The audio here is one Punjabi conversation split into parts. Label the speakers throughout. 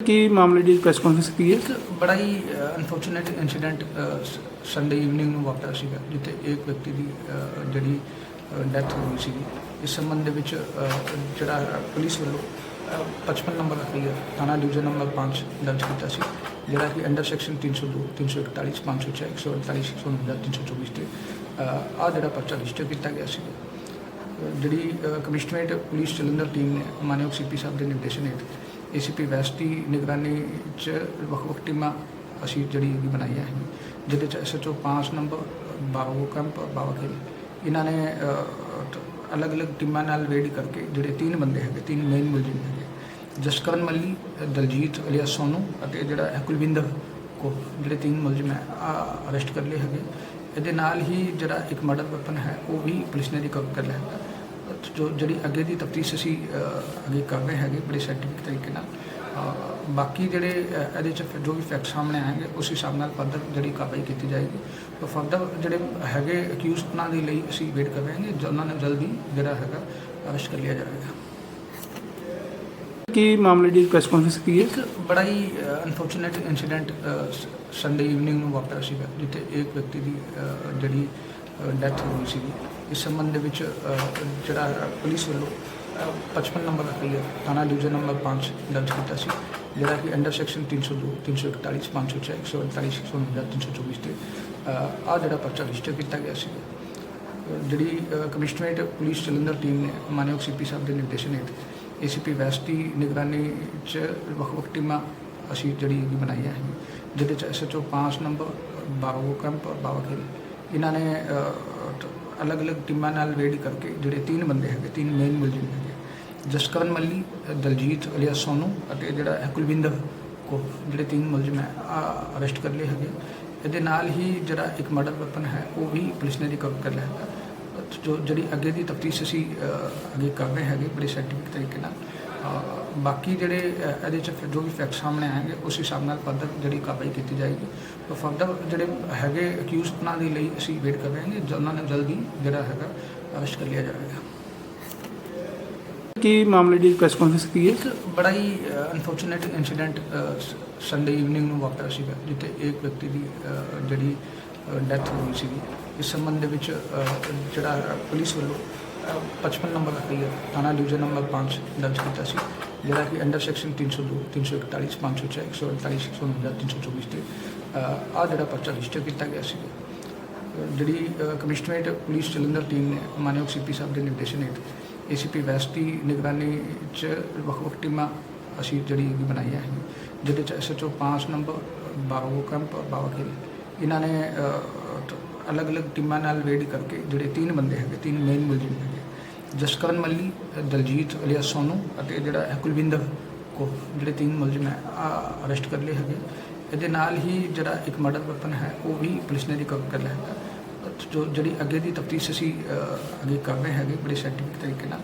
Speaker 1: ਕੀ ਮਾਮਲੇ ਦੀ ਪ੍ਰੈਸ ਕਾਨਫਰੰਸ ਕੀ ਹੈ?
Speaker 2: ਇੱਕ ਬੜਾ ਹੀ ਅਨਫੋਰਚੂਨੇਟ ਇੰਸੀਡੈਂਟ ਸੰਡੇ ਈਵਨਿੰਗ ਨੂੰ ਵਾਪਰਿਆ ਸੀਗਾ ਜਿੱਥੇ ਇੱਕ ਵਿਅਕਤੀ ਦੀ ਅ, ਜਿਹੜੀ ਡੈਥ ਹੋਈ ਸੀਗੀ। ਇਸ ਸੰਬੰਧ ਦੇ ਵਿੱਚ ਅ, ਜਿਹੜਾ ਪੁਲਿਸ ਵੱਲੋਂ ਅ, 55 ਨੰਬਰ ਐਫਆਈਆਰ ਥਾਣਾ ਡਿਵੀਜ਼ਨ ਨੰਬਰ 5 ਦਰਜ ਕੀਤਾ ਸੀ ਜਿਹੜਾ ਕਿ ਅੰਡਰ ਸੈਕਸ਼ਨ 302 341 506 148 149 324 ਤੇ ਆ ਜਿਹੜਾ ਪਰਚਾ ਰਜਿਸਟਰ ਕੀਤਾ ਗਿਆ ਸੀ ਜਿਹੜੀ ਅ, ਕਮਿਸ਼ਨਰੇਟ ਪੁਲਿਸ ਜਲੰਧਰ ਟੀਮ ਨੇ ਮਾਨਯੋਗ ਸੀਪੀ ਸਾਹਿਬ ਦੇ ਨਿਰਦੇਸ਼ਨ ਹੇਠ ਏਸੀਪੀ ਵੈਸਟ ਦੀ ਨਿਗਰਾਨੀ ਚ ਵੱਖ-ਵੱਖ ਟੀਮਾਂ ਅਸੀਂ ਜਿਹੜੀ ਇਹਦੀ ਬਣਾਈਆਂ ਹੈ ਜਿਹਦੇ ਚ ਐਸਐਚਓ 5 ਨੰਬਰ ਬਾਬੂ ਕੈਂਪ ਬਾਵਾਖੇਲ ਇਹਨਾਂ ਨੇ ਅਲੱਗ-ਅਲੱਗ ਟੀਮਾਂ ਨਾਲ ਵੇੜੀ ਕਰਕੇ ਜਿਹੜੇ ਤਿੰਨ ਬੰਦੇ ਹੈਗੇ, ਤਿੰਨ ਮੇਨ ਮੁਲਜ਼ਮ ਹੈਗੇ, ਜਸਕਰਨ ਮੱਲੀ, ਦਲਜੀਤ ਅਲੀਆ ਸੋਨੂ ਅਤੇ ਜਿਹੜਾ ਹੈ ਕੁਲਵਿੰਦਰ ਕੋ ਜਿਹੜੇ ਤਿੰਨ ਮੁਲਜ਼ਮ ਹੈ ਅਰੈਸਟ ਕਰ ਲਏ ਹੈਗੇ। ਇਹਦੇ ਨਾਲ ਹੀ ਜਿਹੜਾ ਇੱਕ ਮਰਡਰ ਵੈਪਨ ਹੈ, ਉਹ ਵੀ ਪੁਲਿਸ ਨੇ ਰਿਕਵਰ ਕਰ ਲਿਆ ਹੈ ਜੋ ਜਿਹੜੀ ਅੱਗੇ ਦੀ ਤਫਤੀਸ਼ ਅਸੀਂ ਅੱਗੇ ਕਰ ਰਹੇ ਹੈਗੇ ਬੜੇ ਸਾਇੰਟੀਫਿਕ ਤਰੀਕੇ ਨਾਲ ਬਾਕੀ ਜਿਹੜੇ ਇਹਦੇ ਚ ਜੋ ਵੀ ਫੈਕਟ ਸਾਹਮਣੇ ਆਣਗੇ ਉਸ ਹਿਸਾਬ ਨਾਲ ਫਰਦਰ ਜਿਹੜੀ ਕਾਰਵਾਈ ਕੀਤੀ ਜਾਏਗੀ। ਤਾਂ ਫਰਦਰ ਜਿਹੜੇ ਹੈਗੇ ਅਕਿਊਜ਼ ਉਹਨਾਂ ਦੇ ਲਈ ਅਸੀਂ ਵੇਟ ਕਰ ਰਹੇ ਹਾਂ ਉਹਨਾਂ ਨੂੰ ਜਲਦੀ ਜਿਹੜਾ ਹੈਗਾ ਅਰੈਸਟ ਕਰ ਲਿਆ ਜਾਵੇਗਾ।
Speaker 1: ਕੀ ਮਾਮਲੇ ਦੀ ਪ੍ਰੈਸ ਕਾਨਫਰੰਸ ਕੀ ਹੈ?
Speaker 2: ਇੱਕ ਬੜਾ ਹੀ ਅਨਫੋਰਚੂਨੇਟ ਇਨਸੀਡੈਂਟ ਸੰਡੇ ਈਵਨਿੰਗ ਨੂੰ ਵਾਪਰਿਆ ਸੀਗਾ ਜਿੱਥੇ ਇੱਕ ਵਿਅਕਤੀ ਦੀ ਜਿਹੜੀ ਡੈਥ ਹੋਈ ਸੀਗੀ। ਇਸ ਸੰਬੰਧ ਦੇ ਵਿੱਚ ਜਿਹੜਾ ਪੁਲਿਸ ਵੱਲੋਂ ਅ, 55 ਨੰਬਰ ਐਫਆਈਆਰ ਥਾਣਾ ਡਿਵੀਜ਼ਨ ਨੰਬਰ 5 ਦਰਜ ਕੀਤਾ ਸੀ ਜਿਹੜਾ ਕਿ ਅੰਡਰ ਸੈਕਸ਼ਨ 302 341 506 148 149 324 ਤੇ ਆ ਜਿਹੜਾ ਪਰਚਾ ਰਜਿਸਟਰ ਕੀਤਾ ਗਿਆ ਸੀ। ਜਿਹੜੀ ਕਮਿਸ਼ਨਰੇਟ ਪੁਲਿਸ ਜਲੰਧਰ ਟੀਮ ਨੇ ਮਾਨਯੋਗ ਸੀਪੀ ਸਾਹਿਬ ਦੇ ਨਿਰਦੇਸ਼ਨ ਹੇਠ ਏਸੀਪੀ ਵੈਸਟ ਦੀ ਨਿਗਰਾਨੀ ਚ ਵੱਖ-ਵੱਖ ਟੀਮਾਂ ਅਸੀਂ ਜਿਹੜੀ ਇਹਦੀ ਬਣਾਈਆਂ ਹੈ ਜਿਹਦੇ ਚ ਐਸਐਚਓ 5 ਨੰਬਰ ਬਾਬੂ ਕੈਂਪ ਬਾਵਾਖੇਲ ਇਹਨਾਂ ਨੇ ਅਲੱਗ-ਅਲੱਗ ਟੀਮਾਂ ਨਾਲ ਵੇੜੀ ਕਰਕੇ ਜਿਹੜੇ ਤਿੰਨ ਬੰਦੇ ਹੈਗੇ, ਤਿੰਨ ਮੇਨ ਮੁਲਜ਼ਮ ਹੈਗੇ, ਜਸਕਰਨ ਮੱਲੀ, ਦਲਜੀਤ ਅਲੀਆ ਸੋਨੂ ਅਤੇ ਜਿਹੜਾ ਹੈ ਕੁਲਵਿੰਦਰ ਕੋ ਜਿਹੜੇ ਤਿੰਨ ਮੁਲਜ਼ਮ ਹੈ ਅਰੈਸਟ ਕਰ ਲਏ ਹੈਗੇ। ਇਹਦੇ ਨਾਲ ਹੀ ਜਿਹੜਾ ਇੱਕ ਮਰਡਰ ਵੈਪਨ ਹੈ, ਉਹ ਵੀ ਪੁਲਿਸ ਨੇ ਰਿਕਵਰ ਕਰ ਲਿਆ ਹੈਗਾ। ਜੋ ਜਿਹੜੀ ਅੱਗੇ ਦੀ ਤਫਤੀਸ਼ ਅਸੀਂ ਅੱਗੇ ਕਰ ਰਹੇ ਹੈਗੇ, ਬੜੇ ਸਾਇੰਟੀਫਿਕ ਤਰੀਕੇ ਨਾਲ। ਬਾਕੀ ਜਿਹੜੇ ਇਹਦੇ ਚ ਜੋ ਵੀ ਫੈਕਟ ਸਾਹਮਣੇ ਆਣਗੇ ਉਸ ਹਿਸਾਬ ਨਾਲ ਫਰਦਰ ਜਿਹੜੀ ਕਾਰਵਾਈ ਕੀਤੀ ਜਾਏਗੀ। ਤਾਂ ਫਰਦਰ ਜਿਹੜੇ ਹੈਗੇ ਅਕਿਊਜ਼ ਉਹਨਾਂ ਦੇ ਲਈ ਅਸੀਂ ਵੇਟ ਕਰ ਰਹੇ ਹਾਂ ਉਹਨਾਂ ਨੂੰ ਜਲਦੀ ਜਿਹੜਾ ਹੈਗਾ ਅਰੈਸਟ ਕਰ ਲਿਆ ਜਾਵੇਗਾ।
Speaker 1: ਕੀ ਮਾਮਲੇ ਦੀ ਪ੍ਰੈਸ ਕਾਨਫਰੰਸ ਕੀ ਹੈ?
Speaker 2: ਇੱਕ ਬੜਾ ਹੀ ਅਨਫੋਰਚੂਨੇਟ ਇਨਸੀਡੈਂਟ ਸੰਡੇ ਈਵਨਿੰਗ ਨੂੰ ਵਾਪਰਿਆ ਸੀਗਾ ਜਿੱਥੇ ਇੱਕ ਵਿਅਕਤੀ ਦੀ ਜਿਹੜੀ ਡੈਥ ਹੋਈ ਸੀਗੀ। ਇਸ ਸੰਬੰਧ ਦੇ ਵਿੱਚ ਜਿਹੜਾ ਪੁਲਿਸ ਵੱਲੋਂ 55 ਨੰਬਰ ਐਫਆਈਆਰ ਥਾਣਾ ਡਿਵੀਜ਼ਨ ਨੰਬਰ 5 ਦਰਜ ਕੀਤਾ ਸੀ ਜਿਹੜਾ ਕਿ ਅੰਡਰ ਸੈਕਸ਼ਨ 302 341 506 148 149 324 ਤੇ ਆ ਜਿਹੜਾ ਪਰਚਾ ਰਜਿਸਟਰ ਕੀਤਾ ਗਿਆ ਸੀ ਜਿਹੜੀ ਕਮਿਸ਼ਨਰੇਟ ਪੁਲਿਸ ਜਲੰਧਰ ਟੀਮ ਨੇ ਮਾਨਯੋਗ ਸੀਪੀ ਸਾਹਿਬ ਦੇ ਨਿਰਦੇਸ਼ਨ ਹੇਠ ਏਸੀਪੀ ਵੈਸਟ ਦੀ ਨਿਗਰਾਨੀ ਚ ਵੱਖ-ਵੱਖ ਟੀਮਾਂ ਅਸੀਂ ਜਿਹੜੀ ਇਹਦੀ ਬਣਾਈ ਹੈ ਜਿਹਦੇ ਚ ਐਸਐਚਓ 5 ਨੰਬਰ ਬਾਬੂ ਕੈਂਪ ਬਾਵਾਖੇਲ ਇਹਨਾਂ ਨੇ ਅਲੱਗ-ਅਲੱਗ ਟੀਮਾਂ ਨਾਲ ਵੇੜੀ ਕਰਕੇ ਜਿਹੜੇ ਤਿੰਨ ਬੰਦੇ ਹੈਗੇ ਤਿੰਨ ਮੇਨ ਮੁਲਜ਼ਮ ਹੈਗੇ ਜਸਕਰਨ ਮੱਲੀ, ਦਲਜੀਤ ਅਲੀਆ ਸੋਨੂ ਅਤੇ ਜਿਹੜਾ ਹੈ ਕੁਲਵਿੰਦਰ ਕੋ, ਜਿਹੜੇ ਤਿੰਨ ਮੁਲਜ਼ਮ ਹੈ ਅਰੈਸਟ ਕਰ ਲਏ ਹੈਗੇ। ਇਹਦੇ ਨਾਲ ਹੀ ਜਿਹੜਾ ਇੱਕ ਮਰਡਰ ਵੈਪਨ ਹੈ, ਉਹ ਵੀ ਪੁਲਿਸ ਨੇ ਰਿਕਵਰ ਕਰ ਲਿਆ ਹੈਗਾ। ਜੋ ਜਿਹੜੀ ਅੱਗੇ ਦੀ ਤਫਤੀਸ਼ ਅਸੀਂ ਅੱਗੇ ਕਰ ਰਹੇ ਹੈਗੇ ਬੜੇ ਸਾਇੰਟੀਫਿਕ ਤਰੀਕੇ ਨਾਲ।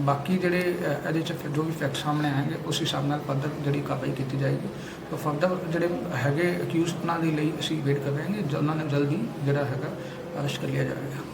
Speaker 2: ਬਾਕੀ ਜਿਹੜੇ ਇਹਦੇ ਚ ਫਿਰ ਜੋ ਵੀ ਫੈਕਟ ਸਾਹਮਣੇ ਆਣਗੇ ਉਸ ਹਿਸਾਬ ਨਾਲ ਫਰਦਰ ਜਿਹੜੀ ਕਾਰਵਾਈ ਕੀਤੀ ਜਾਏਗੀ। ਤਾਂ ਫਰਦਰ ਜਿਹੜੇ ਹੈਗੇ ਅਕਿਊਜ਼ ਉਹਨਾਂ ਦੇ ਲਈ ਅਸੀਂ ਵੇਟ ਕਰ ਰਹੇ ਹਾਂ ਕਿ ਉਹਨਾਂ ਨੂੰ ਜਲਦੀ ਜਿਹੜਾ ਹੈਗਾ ਅਰੈਸਟ ਕਰ ਲਿਆ ਜਾਵੇਗਾ।